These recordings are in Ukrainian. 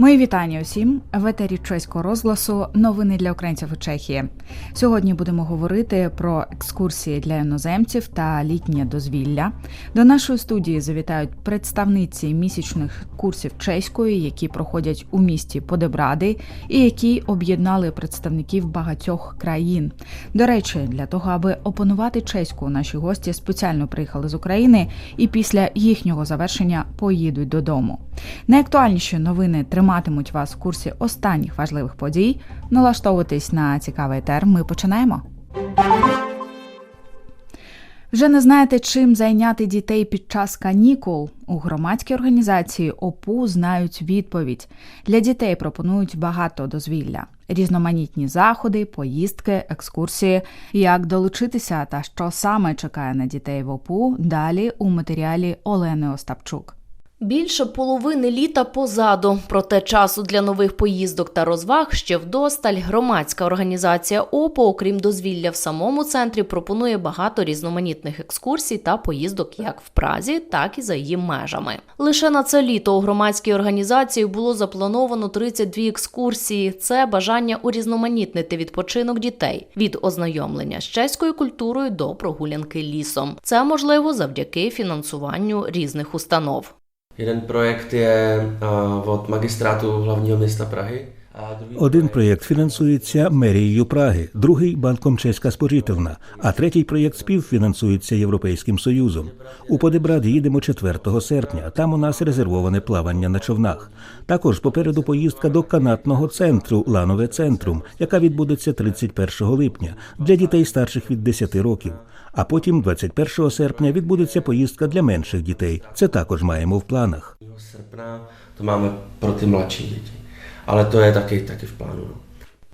Мої вітання усім в етері чеського розгласу. Новини для українців у Чехії. Сьогодні будемо говорити про екскурсії для іноземців та літнє дозвілля. До нашої студії завітають представниці місячних курсів чеської, які проходять у місті Подебради, і які об'єднали представників багатьох країн. До речі, для того, аби опанувати чеську, наші гості спеціально приїхали з України і після їхнього завершення поїдуть додому. Найактуальніші новини триматимуть вас в курсі останніх важливих подій. Налаштовуйтесь на цікавий етер. Ми починаємо. Вже не знаєте, чим зайняти дітей під час канікул? У громадській організації ОПУ знають відповідь. Для дітей пропонують багато дозвілля, різноманітні заходи, поїздки, екскурсії. Як долучитися та що саме чекає на дітей в ОПУ? Далі у матеріалі Олени Остапчук. Більше половини літа позаду, проте часу для нових поїздок та розваг ще вдосталь. Громадська організація ОПО, окрім дозвілля в самому центрі, пропонує багато різноманітних екскурсій та поїздок як в Празі, так і за її межами. Лише на це літо у громадській організації було заплановано 32 екскурсії. Це бажання урізноманітнити відпочинок дітей від ознайомлення з чеською культурою до прогулянки лісом. Це можливо завдяки фінансуванню різних установ. Jeden projekt je uh, od magistrátu hlavního města Prahy. Один проєкт фінансується мерією Праги, другий банком Чеська спожитівна, а третій проєкт співфінансується Європейським Союзом. У Подебрад їдемо 4 серпня. Там у нас резервоване плавання на човнах. Також попереду поїздка до канатного центру Ланове Центрум, яка відбудеться 31 липня для дітей старших від 10 років. А потім, 21 серпня, відбудеться поїздка для менших дітей. Це також маємо в планах. máme pro ty mladší děti. Ale to je taky, taky v plánu. No.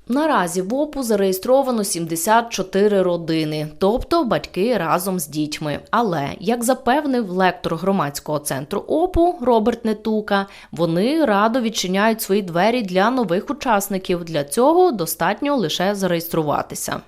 Наразі в ОПУ зареєстровано 74 родини, тобто батьки разом з дітьми. Але, як запевнив лектор громадського центру ОПУ Роберт Нетука, вони радо відчиняють свої двері для нових учасників. Для цього достатньо лише зареєструватися.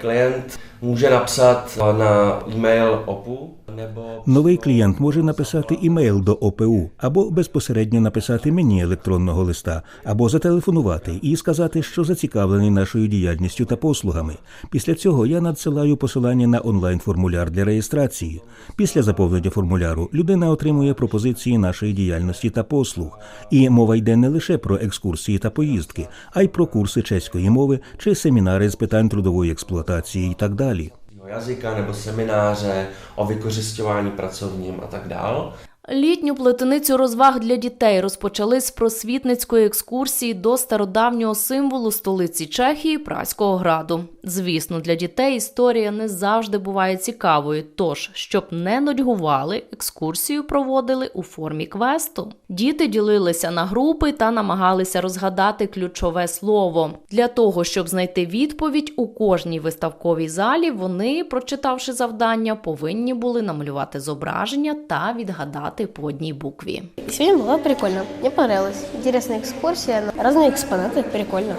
Klient může napsat uh, na e-mail OPU nebo Новий клієнт може написати імейл до ОПУ або безпосередньо написати мені електронного листа, або зателефонувати і сказати, що зацікавлений нашою діяльністю та послугами. Після цього я надсилаю посилання на онлайн-формуляр для реєстрації. Після заповнення формуляру людина отримує пропозиції нашої діяльності та послуг. І мова йде не лише про екскурсії та поїздки, а й про курси чеської мови чи семінари з питань трудової експлуатації i tak dále. jazyka nebo semináře o vykořišťování pracovním a tak dál. Літню плетеницю розваг для дітей розпочали з просвітницької екскурсії до стародавнього символу столиці Чехії Праського граду. Звісно, для дітей історія не завжди буває цікавою. Тож, щоб не нудьгували, екскурсію проводили у формі квесту. Діти ділилися на групи та намагалися розгадати ключове слово. Для того, щоб знайти відповідь у кожній виставковій залі, вони, прочитавши завдання, повинні були намалювати зображення та відгадати по одній букві. Сегодня было прикольно. Мне понравилось. Интересная экскурсия. Разные экспонаты. Прикольно.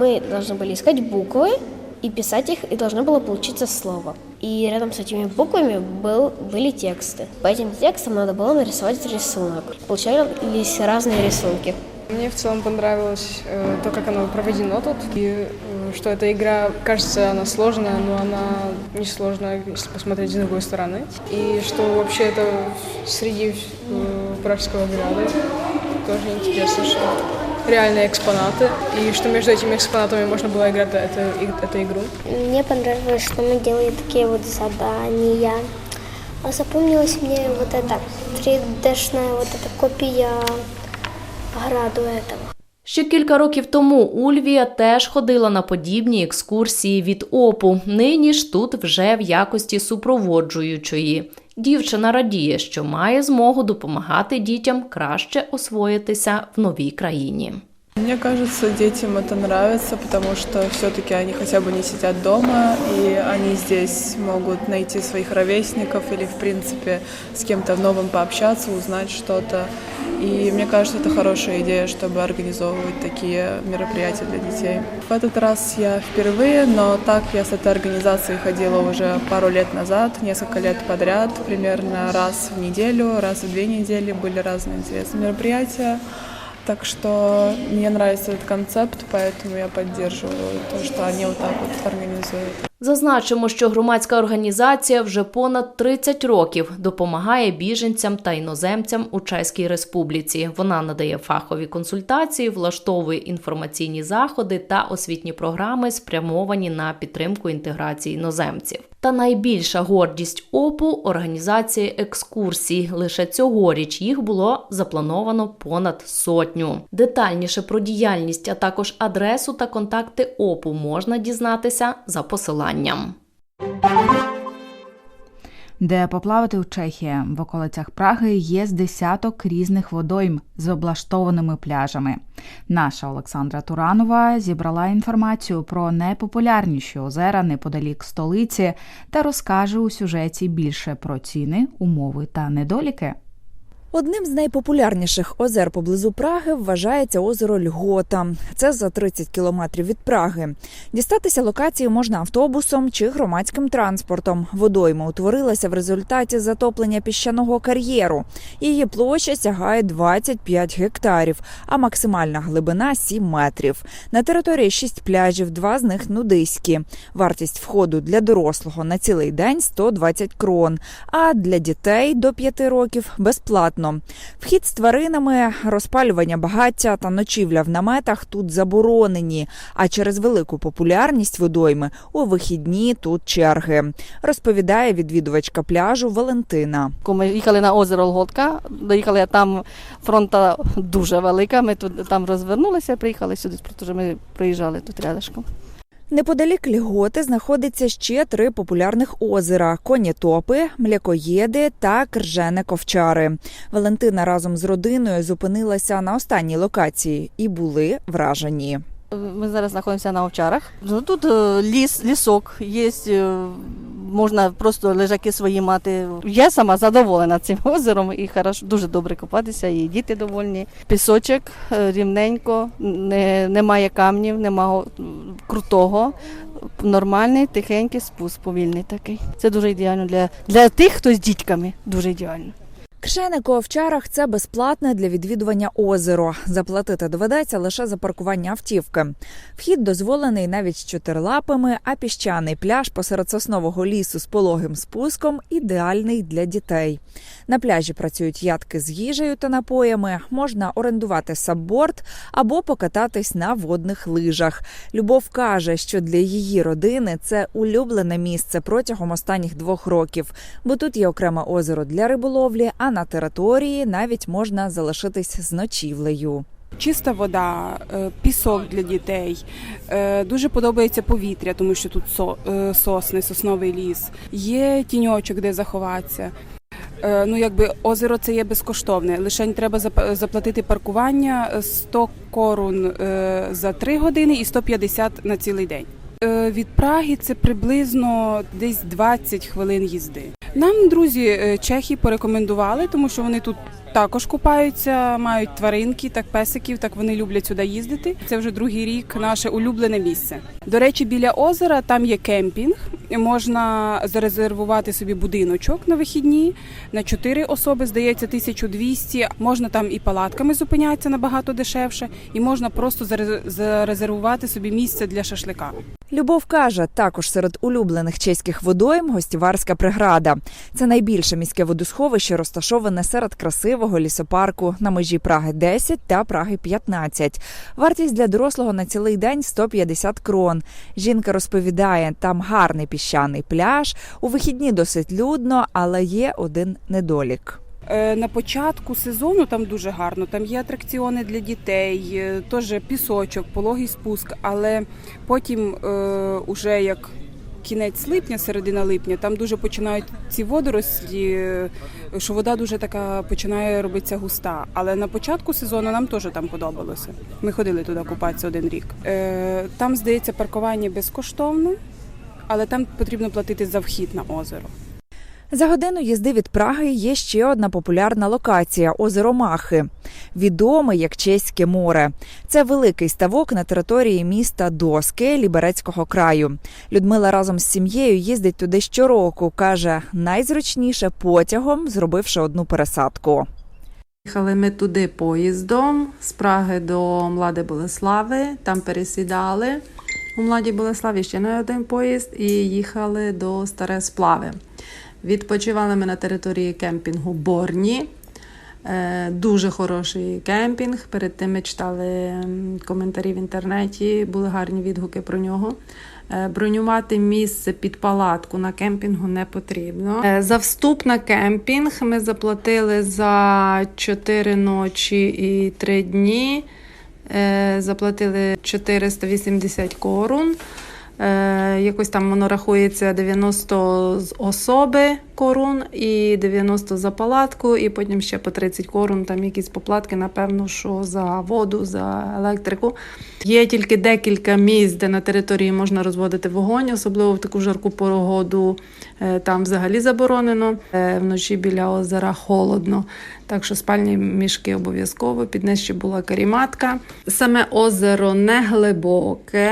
Мы должны были искать буквы и писать их, и должно было получиться слово. И рядом с этими буквами был, были тексты. По этим текстам надо было нарисовать рисунок. Получались разные рисунки. Мне в целом понравилось э, то, как оно проведено тут, и э, что эта игра, кажется, она сложная, но она не сложная, если посмотреть с другой стороны. И что вообще это среди э, Пражского града тоже интересно, что реальные экспонаты, и что между этими экспонатами можно было играть эту, эту игру. Мне понравилось, что мы делали такие вот задания. А запомнилась мне вот эта 3D-шная вот эта копия граду этого. Ще кілька років тому Ульвія теж ходила на подібні екскурсії від ОПУ. Нині ж тут вже в якості супроводжуючої. Дівчина радіє, що має змогу допомагати дітям краще освоїтися в новій країні. Мне кажется, детям это нравится, потому что все-таки они хотя бы не сидят дома, и они здесь могут найти своих ровесников или, в принципе, с кем-то новым пообщаться, узнать что-то. И мне кажется, это хорошая идея, чтобы организовывать такие мероприятия для детей. В этот раз я впервые, но так я с этой организацией ходила уже пару лет назад, несколько лет подряд, примерно раз в неделю, раз в две недели были разные интересные мероприятия. Так что мне нравится этот концепт, поэтому я поддерживаю то, что они вот так вот организуют. Зазначимо, що громадська організація вже понад 30 років допомагає біженцям та іноземцям у Чеській Республіці. Вона надає фахові консультації, влаштовує інформаційні заходи та освітні програми, спрямовані на підтримку інтеграції іноземців. Та найбільша гордість ОПУ організації екскурсій. Лише цьогоріч їх було заплановано понад сотню. Детальніше про діяльність, а також адресу та контакти ОПУ можна дізнатися за посиланням. Де поплавати у Чехії в околицях Праги є з десяток різних водойм з облаштованими пляжами. Наша Олександра Туранова зібрала інформацію про найпопулярніші озера неподалік столиці та розкаже у сюжеті більше про ціни, умови та недоліки. Одним з найпопулярніших озер поблизу Праги вважається озеро Льгота. Це за 30 кілометрів від Праги. Дістатися локації можна автобусом чи громадським транспортом. Водойма утворилася в результаті затоплення піщаного кар'єру. Її площа сягає 25 гектарів, а максимальна глибина 7 метрів. На території 6 пляжів, два з них нудиські. Вартість входу для дорослого на цілий день 120 крон, а для дітей до 5 років безплатно. Вхід з тваринами, розпалювання багаття та ночівля в наметах тут заборонені. А через велику популярність водойми у вихідні тут черги, розповідає відвідувачка пляжу Валентина. Ми їхали на озеро Лготка, доїхали там фронта дуже велика. Ми тут там розвернулися, приїхали сюди, тому що ми приїжджали тут рядышком. Неподалік Льготи знаходиться ще три популярних озера: Конітопи, Млякоєди та Кржене Ковчари. Валентина разом з родиною зупинилася на останній локації і були вражені. Ми зараз знаходимося на овчарах. Ну, тут е, ліс, лісок, є, е, можна просто лежаки свої мати. Я сама задоволена цим озером і хорошо, дуже добре купатися, і діти довольні. Пісочок е, рівненько, не, немає камнів, немає крутого. Нормальний, тихенький спуск, повільний такий. Це дуже ідеально для, для тих, хто з дітками. Дуже ідеально. Кршеник у овчарах це безплатне для відвідування озеро. Заплатити доведеться лише за паркування автівки. Вхід дозволений навіть з чотирилапами, а піщаний пляж посеред соснового лісу з пологим спуском ідеальний для дітей. На пляжі працюють ядки з їжею та напоями. Можна орендувати сабборд або покататись на водних лижах. Любов каже, що для її родини це улюблене місце протягом останніх двох років, бо тут є окреме озеро для риболовлі, а на території навіть можна залишитись з ночівлею. Чиста вода, е, пісок для дітей. Е, Дуже подобається повітря, тому що тут е, сосни, сосновий ліс. Є тіньочок, де заховатися. Ну, якби озеро це є безкоштовне. Лише треба зап- заплатити паркування е, 100 корун за 3 години і 150 на цілий день. Е, Від Праги це приблизно десь 20 хвилин їзди. Нам друзі е, чехи порекомендували, тому що вони тут також купаються, мають тваринки, так песиків, так вони люблять сюди їздити. Це вже другий рік наше улюблене місце. До речі, біля озера там є кемпінг. Можна зарезервувати собі будиночок на вихідні на 4 особи, здається, 1200. Можна там і палатками зупинятися набагато дешевше, і можна просто заре- зарезервувати собі місце для шашлика. Любов каже, також серед улюблених чеських водойм гостіварська приграда. Це найбільше міське водосховище, розташоване серед красивого лісопарку на межі Праги 10 та Праги 15. Вартість для дорослого на цілий день 150 крон. Жінка розповідає, там гарний піщаний пляж. У вихідні досить людно, але є один недолік. Е, На початку сезону там дуже гарно. Там є атракціони для дітей, е, теж пісочок, пологий спуск. Але потім, е, уже як кінець липня, середина липня, там дуже починають ці водорослі, е, що вода дуже така починає робитися густа. Але на початку сезону нам теж там подобалося. Ми ходили туди купатися один рік. Там, здається, паркування безкоштовне, але там потрібно платити за вхід на озеро. За годину їзди від Праги є ще одна популярна локація озеро Махи, відоме як Чеське море. Це великий ставок на території міста Доски Ліберецького краю. Людмила разом з сім'єю їздить туди щороку. каже, найзручніше потягом, зробивши одну пересадку. Їхали ми туди поїздом з Праги до Млади Болеслави, там пересідали у Младі Болеславі ще на один поїзд і їхали до Старе Сплави. Відпочивали ми на території кемпінгу Борні. Е, Дуже хороший кемпінг. Перед тим ми читали коментарі в інтернеті, були гарні відгуки про нього. Е, Бронювати місце під палатку на кемпінгу не потрібно. Е, За вступ на кемпінг ми заплатили за 4 ночі і 3 дні. Заплатили 480 корун. Е, Якось там воно рахується 90 з особи корун і 90 за палатку, і потім ще по 30 корун, там якісь поплатки, напевно, що за воду, за електрику. Є тільки декілька місць, де на території можна розводити вогонь, особливо в таку жарку погоду. е, Там взагалі заборонено. Е, Вночі біля озера холодно. Так що спальні мішки обов'язково. Під ще була каріматка. Саме озеро не глибоке,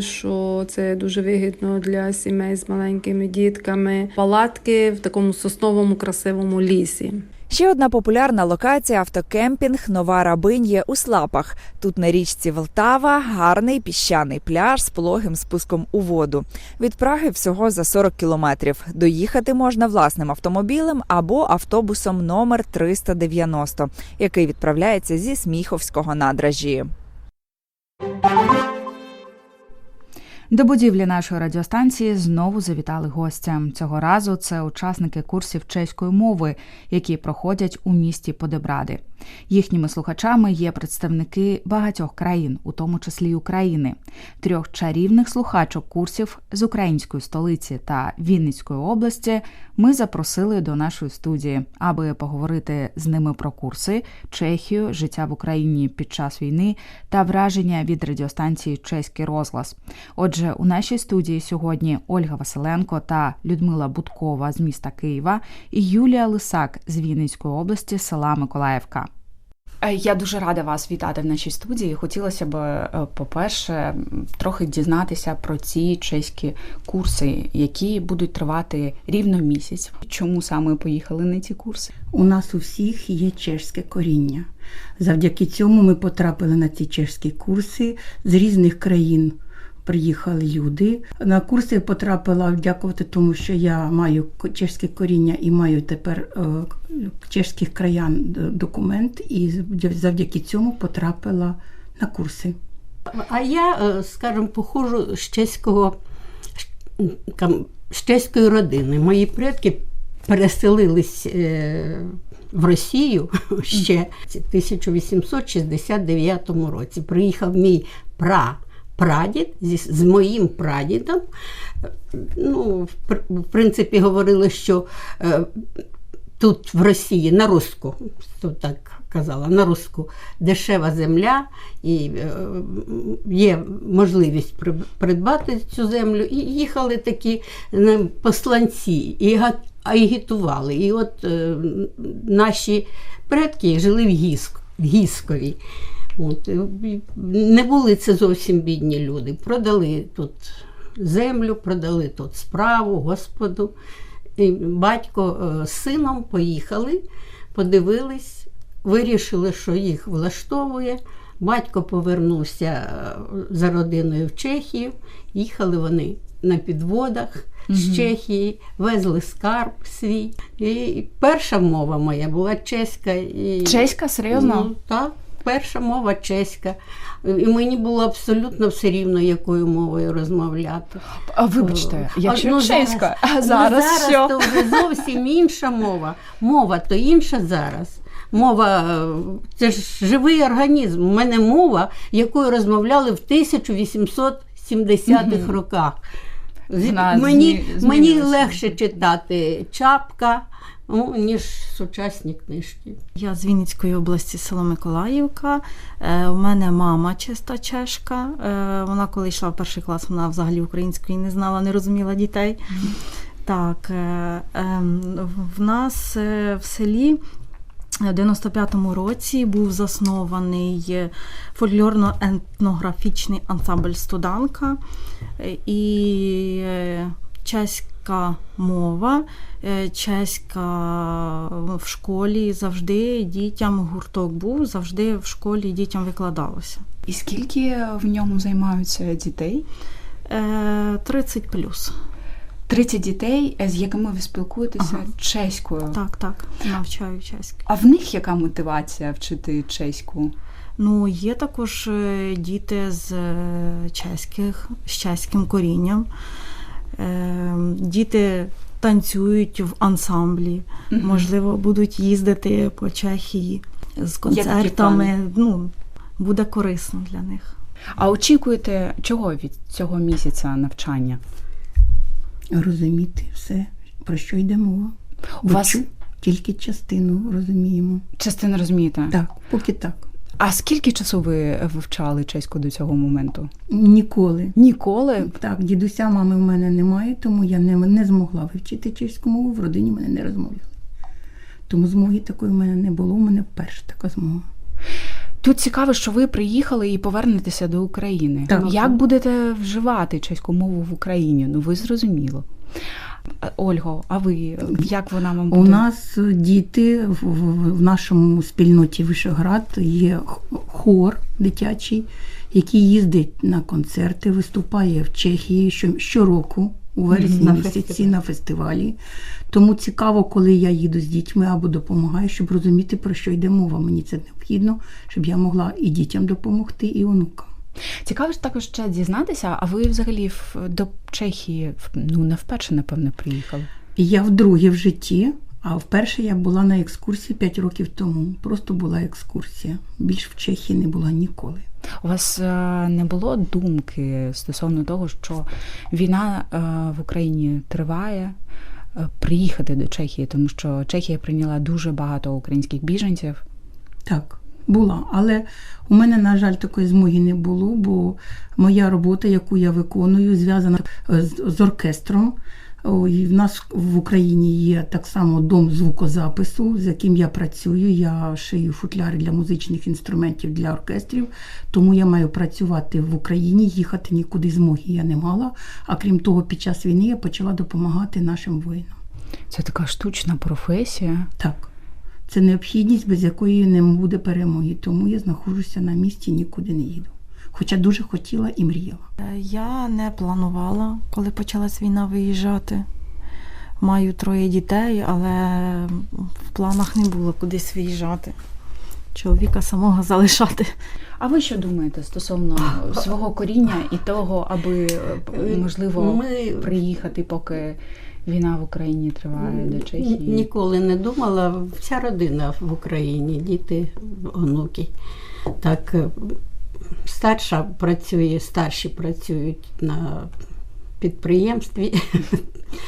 що це дуже вигідно для сімей з маленькими дітками. Палатки в такому сосновому красивому лісі. Ще одна популярна локація автокемпінг Нова Рабинь є у Слапах. Тут на річці Волтава гарний піщаний пляж з пологим спуском у воду. Від Праги всього за 40 кілометрів. Доїхати можна власним автомобілем або автобусом номер 390, який відправляється зі Сміховського надражі. До будівлі нашої радіостанції знову завітали гостя. Цього разу це учасники курсів чеської мови, які проходять у місті Подебради. Їхніми слухачами є представники багатьох країн, у тому числі України, трьох чарівних слухачок курсів з української столиці та Вінницької області. Ми запросили до нашої студії, аби поговорити з ними про курси, Чехію, життя в Україні під час війни та враження від радіостанції Чеський розглас. Отже, у нашій студії сьогодні Ольга Василенко та Людмила Будкова з міста Києва і Юлія Лисак з Вінницької області села Миколаївка. Е, Я дуже рада вас вітати в нашій студії. Хотілося б, е, по-перше, трохи дізнатися про ці чеські курси, які будуть тривати рівно місяць. Чому саме поїхали на ці курси? У нас у всіх є чешське коріння. Завдяки цьому ми потрапили на ці чешські курси з різних країн. Приїхали люди. На курси потрапила дякувати тому, що я маю чешське коріння і маю тепер е, чешських краян документ, і завдяки цьому потрапила на курси. А я, е, скажімо, походжу з чеського з чеської родини. Мої предки переселились е, в Росію ще в 1869 році. Приїхав мій пра. Прадід зі, з моїм прадідом. Ну, в, принципі, говорили, що е, тут в Росії на руску, то так казала, на руску дешева земля, і е, є можливість при- придбати цю землю. І їхали такі е, посланці і агітували. І от е, наші предки жили в Гіскові. От, е, не були це зовсім бідні люди. Продали тут землю, продали тут справу, Господу. І батько е, з сином поїхали, подивились, вирішили, що їх влаштовує. Батько повернувся е, за родиною в Чехію. Їхали вони на підводах з Чехії, везли скарб свій. І перша мова моя була чеська. І... Чеська? Серйозно? Ну, так, перша мова чеська. І мені було абсолютно все рівно, якою мовою розмовляти. А вибачте, якщо ну, чеська, а ну, зараз зараз що? то вже зовсім інша мова. Мова то інша зараз. Мова е, це ж живий організм. У мене мова, якою розмовляли в 1870-х роках. Вона Мені, змі- мені легше читати чапка, ну, ніж сучасні книжки. Я з Вінницької області, село Миколаївка. Е, у мене мама чиста чешка. Е, вона, коли йшла в перший клас, вона взагалі української не знала, не розуміла дітей. Так, е, ем, в нас в селі. В 95-му році був заснований фольклорно-етнографічний ансамбль Студанка. І чеська чеська мова, е, чеська в школі завжди дітям гурток був, завжди в школі дітям викладалося. І скільки в ньому займаються дітей? Е, 30 плюс. 30 дітей, з якими ви спілкуєтеся Ага. чеською. Так, так, навчаю чеську. А в них яка мотивація вчити чеську? Ну, є також е, діти з е, чеських, з чеським корінням. Е, Діти танцюють в ансамблі, можливо, будуть їздити по Чехії з концертами. Ну, буде корисно для них. А очікуєте чого від цього місяця навчання? Розуміти все, про що йде мова. У вас- тільки частину розуміємо. Частину розумієте? Так, поки так. А скільки часу ви вивчали чеську до цього моменту? Ніколи. Ніколи? Так, дідуся мами в мене немає, тому я не, не змогла вивчити чеську мову, в родині мене не розмовляли. Тому змоги такої в мене не було, у мене вперше така змога. Тут цікаво, що ви приїхали і повернетеся до України. Так. Як будете вживати чеську мову в Україні? Ну ви зрозуміло. Ольго, а ви як вона вам буде? У нас діти в нашому спільноті Вишеград є хор дитячий, який їздить на концерти, виступає в Чехії що, щороку. У вересні На місяці фестивалі. на фестивалі. Тому цікаво, коли я їду з дітьми або допомагаю, щоб розуміти, про що йде мова. Мені це необхідно, щоб я могла і дітям допомогти, і онукам. Цікаво ж також ще дізнатися, а ви взагалі до Чехії ну не вперше, напевно, приїхали. Я вдруге в житті, а вперше я була на екскурсії 5 років тому. Просто була екскурсія. Більш в Чехії не була ніколи. У вас е, не було думки стосовно того, що війна е, в Україні триває, е, приїхати до Чехії, тому що Чехія прийняла дуже багато українських біженців. Так, була. Але у мене, на жаль, такої змоги не було, бо моя робота, яку я виконую, зв'язана е, з, з оркестром. І в нас в Україні є так само дом звукозапису, з яким я працюю. Я шию футляри для музичних інструментів для оркестрів. Тому я маю працювати в Україні, їхати нікуди змоги я не мала. А крім того, під час війни я почала допомагати нашим воїнам. Це така штучна професія. Так. Це необхідність, без якої не буде перемоги. Тому я знаходжуся на місці, нікуди не їду. Хоча дуже хотіла і мріяла. Е, Я не планувала, коли почалась війна, виїжджати. Маю троє дітей, але в планах не було кудись виїжджати. Чоловіка самого залишати. А ви що думаєте стосовно свого коріння і того, аби е, можливо Ми- приїхати, поки війна в Україні триває до Чехії? Ніколи не думала. Вся родина в Україні, діти, онуки. Так, е, старша працює, старші працюють на підприємстві.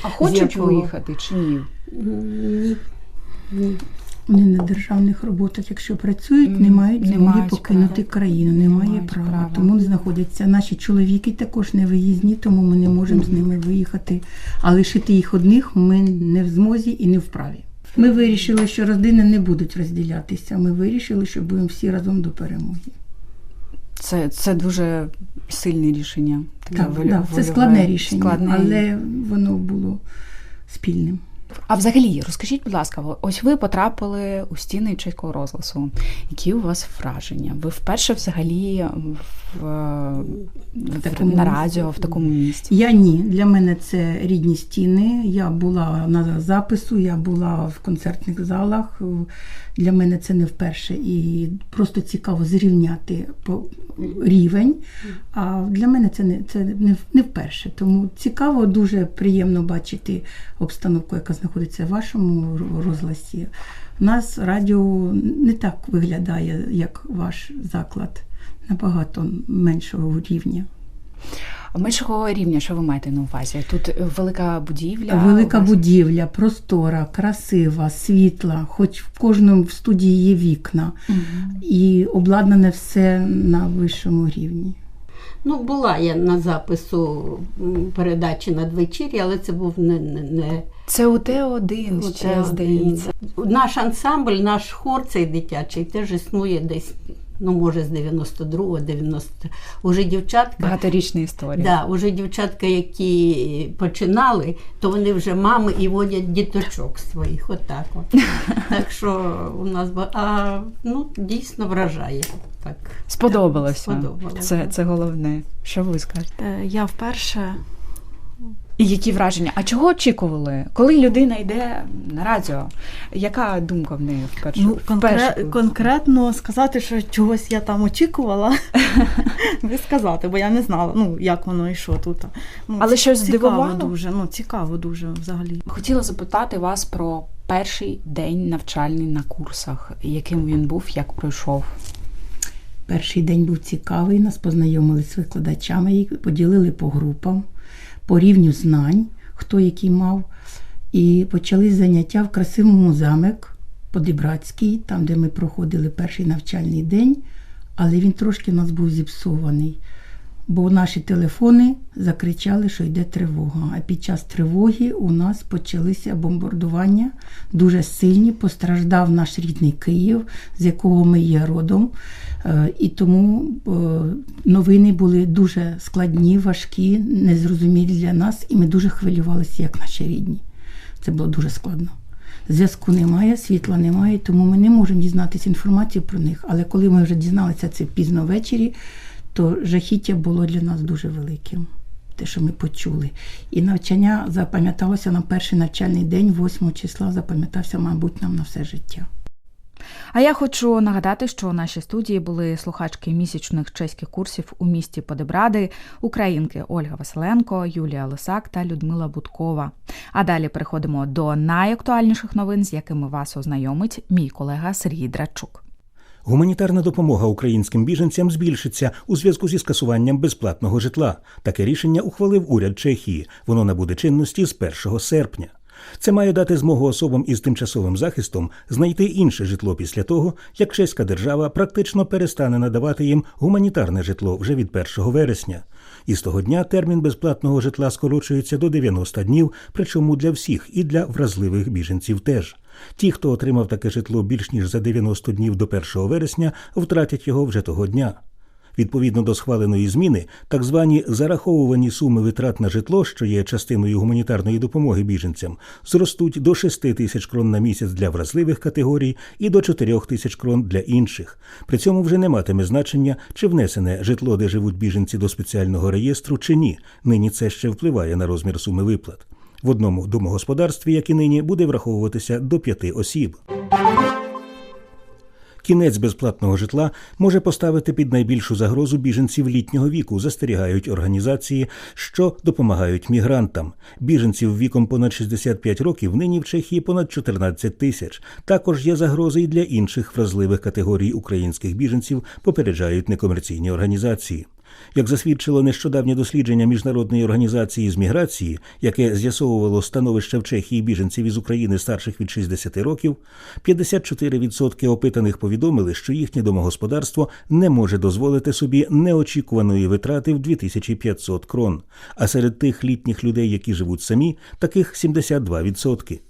А хочуть якого- виїхати чи ні? Ні. Ні. Вони на державних роботах, якщо працюють, не мають Не змоги мають покинути країну, немає мають права. права. Тому знаходяться наші чоловіки також не виїзні, тому ми не можемо з ними виїхати. А лишити їх одних ми не в змозі і не вправі. Ми вирішили, що родини не будуть розділятися. Ми вирішили, що будемо всі разом до перемоги. Це, це дуже сильне рішення. Таке Так, волю- да, це складне рішення, складне. але воно було спільним. А взагалі, розкажіть, будь ласка, ось ви потрапили у стіни чеського розгласу. Які у вас враження? Ви вперше взагалі в, в, такому на радіо в такому місці? Я ні. Для мене це рідні стіни. Я була на запису, я була в концертних залах. Для мене це не вперше. І просто цікаво зрівняти по рівень. А для мене це не це не вперше. Тому цікаво, дуже приємно бачити обстановку, яка знаходиться в вашому розгласі. У нас радіо не так виглядає, як ваш заклад, набагато меншого рівня. Меншого рівня, що ви маєте на увазі? Тут велика будівля. Велика вас- будівля, простора, красива, світла, хоч в кожному в студії є вікна, і обладнане все на вищому рівні. Ну, була я на запису передачі надвечір'я, але це був не, не, не Це у Т1 ще, здається. Наш ансамбль, наш хор цей дитячий теж існує десь ну може з 92-го, 93 Уже дівчатка. Багаторічна історія. Да, уже дівчатка, які починали, то вони вже мами і водять діточок своїх. Отак от. Так що у нас а, ну, дійсно вражає. Так. Сподобалося. Сподобалося. Це, це головне. Що ви скажете? Е, Я вперше І які враження? А чого очікували? Коли людина йде на радіо, яка думка в неї вперше? ну, конкре- вперше? конкретно сказати, що чогось я там очікувала, не сказати, бо я не знала, ну як воно і що тут. Ну, Але щось цікаво здивувало? дуже. Ну цікаво дуже взагалі. Хотіла запитати вас про перший день навчальний на курсах, яким він був, як пройшов. Перший день був цікавий, нас познайомили з викладачами, їх поділили по групам, по рівню знань, хто який мав. І почались заняття в красивому замок Подібратський, там, де ми проходили перший навчальний день, але він трошки у нас був зіпсований. Бо наші телефони закричали, що йде тривога. А під час тривоги у нас почалися бомбардування дуже сильні. Постраждав наш рідний Київ, з якого ми є родом. Е, І тому е, новини були дуже складні, важкі, незрозумілі для нас, і ми дуже хвилювалися, як наші рідні. Це було дуже складно. Зв'язку немає, світла немає, тому ми не можемо дізнатися інформацію про них. Але коли ми вже дізналися це пізно ввечері, то жахіття було для нас дуже великим. Те, що ми почули. І навчання запам'яталося на перший навчальний день, 8 числа, запам'ятався, мабуть, нам на все життя. А я хочу нагадати, що у нашій студії були слухачки місячних чеських курсів у місті Подебради, українки Ольга Василенко, Юлія Лисак та Людмила Будкова. А далі переходимо до найактуальніших новин, з якими вас ознайомить мій колега Сергій Драчук. Гуманітарна допомога українським біженцям збільшиться у зв'язку зі скасуванням безплатного житла. Таке рішення ухвалив уряд Чехії. Воно набуде чинності з 1 серпня. Це має дати змогу особам із тимчасовим захистом знайти інше житло після того, як чеська держава практично перестане надавати їм гуманітарне житло вже від 1 вересня. І з того дня термін безплатного житла скорочується до 90 днів, причому для всіх і для вразливих біженців теж. Ті, хто отримав таке житло більш ніж за 90 днів до 1 вересня, втратять його вже того дня. Відповідно до схваленої зміни, так звані зараховувані суми витрат на житло, що є частиною гуманітарної допомоги біженцям, зростуть до 6 тисяч крон на місяць для вразливих категорій і до 4 тисяч крон для інших. При цьому вже не матиме значення, чи внесене житло, де живуть біженці до спеціального реєстру, чи ні. Нині це ще впливає на розмір суми виплат. В одному домогосподарстві, як і нині, буде враховуватися до п'яти осіб. Кінець безплатного житла може поставити під найбільшу загрозу біженців літнього віку, застерігають організації, що допомагають мігрантам. Біженців віком понад 65 років нині в Чехії понад 14 тисяч. Також є загрози і для інших вразливих категорій українських біженців, попереджають некомерційні організації. Як засвідчило нещодавнє дослідження міжнародної організації з міграції, яке з'ясовувало становище в Чехії біженців із України старших від 60 років, 54% опитаних повідомили, що їхнє домогосподарство не може дозволити собі неочікуваної витрати в 2500 крон. А серед тих літніх людей, які живуть самі, таких 72%.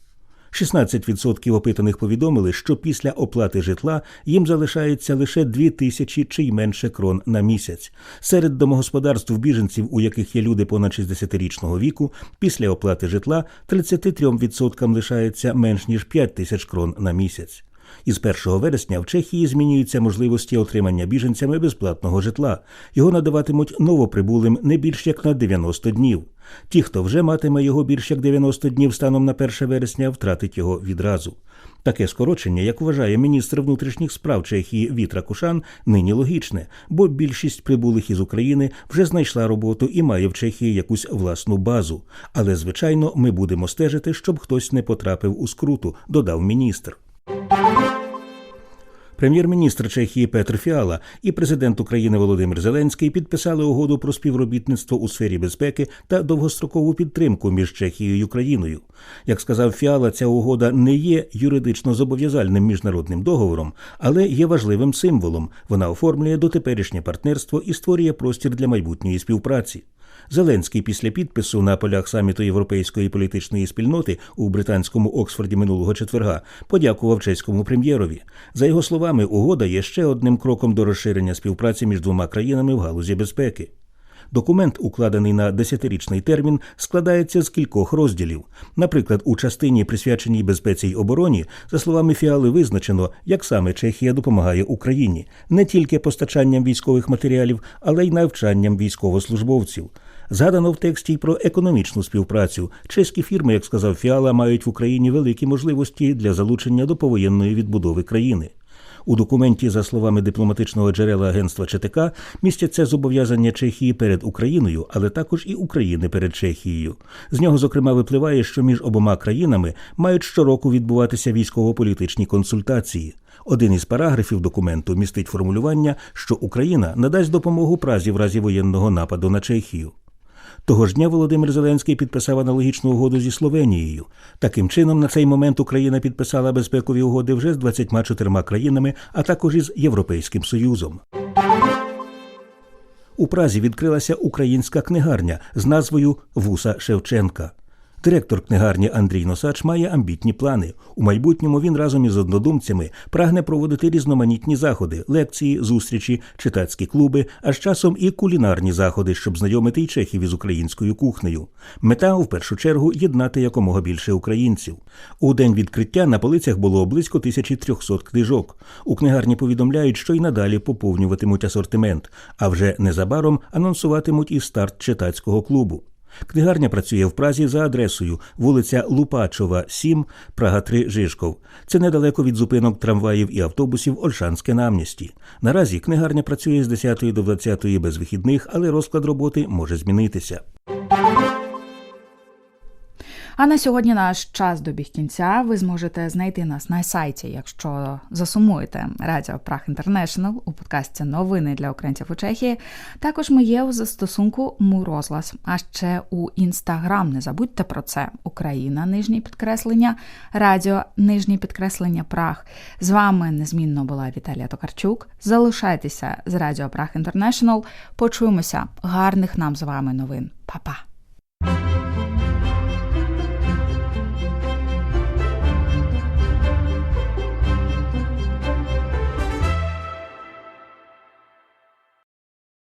16% опитаних повідомили, що після оплати житла їм залишається лише 2 тисячі чи й менше крон на місяць. Серед домогосподарств біженців, у яких є люди понад 60-річного віку, після оплати житла 33% лишається менш ніж 5 тисяч крон на місяць. Із 1 вересня в Чехії змінюються можливості отримання біженцями безплатного житла. Його надаватимуть новоприбулим не більш як на 90 днів. Ті, хто вже матиме його більш як 90 днів станом на 1 вересня, втратить його відразу. Таке скорочення, як вважає міністр внутрішніх справ Чехії Вітра Кушан, нині логічне, бо більшість прибулих із України вже знайшла роботу і має в Чехії якусь власну базу. Але, звичайно, ми будемо стежити, щоб хтось не потрапив у скруту, додав міністр. Прем'єр-міністр Чехії Петр Фіала і президент України Володимир Зеленський підписали угоду про співробітництво у сфері безпеки та довгострокову підтримку між Чехією і Україною. Як сказав Фіала, ця угода не є юридично зобов'язальним міжнародним договором, але є важливим символом. Вона оформлює дотеперішнє партнерство і створює простір для майбутньої співпраці. Зеленський після підпису на полях саміту Європейської політичної спільноти у британському Оксфорді минулого четверга подякував чеському прем'єрові. За його словами, угода є ще одним кроком до розширення співпраці між двома країнами в галузі безпеки. Документ, укладений на десятирічний термін, складається з кількох розділів. Наприклад, у частині, присвяченій безпеці й обороні, за словами Фіали, визначено, як саме Чехія допомагає Україні не тільки постачанням військових матеріалів, але й навчанням військовослужбовців. Згадано в тексті й про економічну співпрацю. Чеські фірми, як сказав Фіала, мають в Україні великі можливості для залучення до повоєнної відбудови країни. У документі, за словами дипломатичного джерела агентства ЧТК, містяться зобов'язання Чехії перед Україною, але також і України перед Чехією. З нього, зокрема, випливає, що між обома країнами мають щороку відбуватися військово-політичні консультації. Один із параграфів документу містить формулювання, що Україна надасть допомогу Празі в разі воєнного нападу на Чехію. Того ж дня Володимир Зеленський підписав аналогічну угоду зі Словенією. Таким чином, на цей момент Україна підписала безпекові угоди вже з 24 країнами, а також із Європейським Союзом. У Празі відкрилася українська книгарня з назвою Вуса Шевченка. Директор книгарні Андрій Носач має амбітні плани. У майбутньому він разом із однодумцями прагне проводити різноманітні заходи, лекції, зустрічі, читацькі клуби, а з часом і кулінарні заходи, щоб знайомити й чехів із українською кухнею. Мета в першу чергу єднати якомога більше українців. У день відкриття на полицях було близько 1300 книжок. У книгарні повідомляють, що й надалі поповнюватимуть асортимент, а вже незабаром анонсуватимуть і старт читацького клубу. Книгарня працює в Празі за адресою вулиця Лупачова, 7, Прага 3, Жишков. Це недалеко від зупинок трамваїв і автобусів Ольшанське на Амністі. Наразі книгарня працює з 10 до 20 без вихідних, але розклад роботи може змінитися. А на сьогодні наш час добіг кінця. Ви зможете знайти нас на сайті, якщо засумуєте Радіо Прах Інтернешнл у подкасті Новини для українців у Чехії. Також ми є у застосунку Мурозлас. А ще у інстаграм. Не забудьте про це. Україна, нижнє підкреслення, Радіо, нижнє підкреслення Прах. З вами незмінно була Віталія Токарчук. Залишайтеся з Радіо Прах Інтернешнл. Почуємося. Гарних нам з вами новин. Па-па!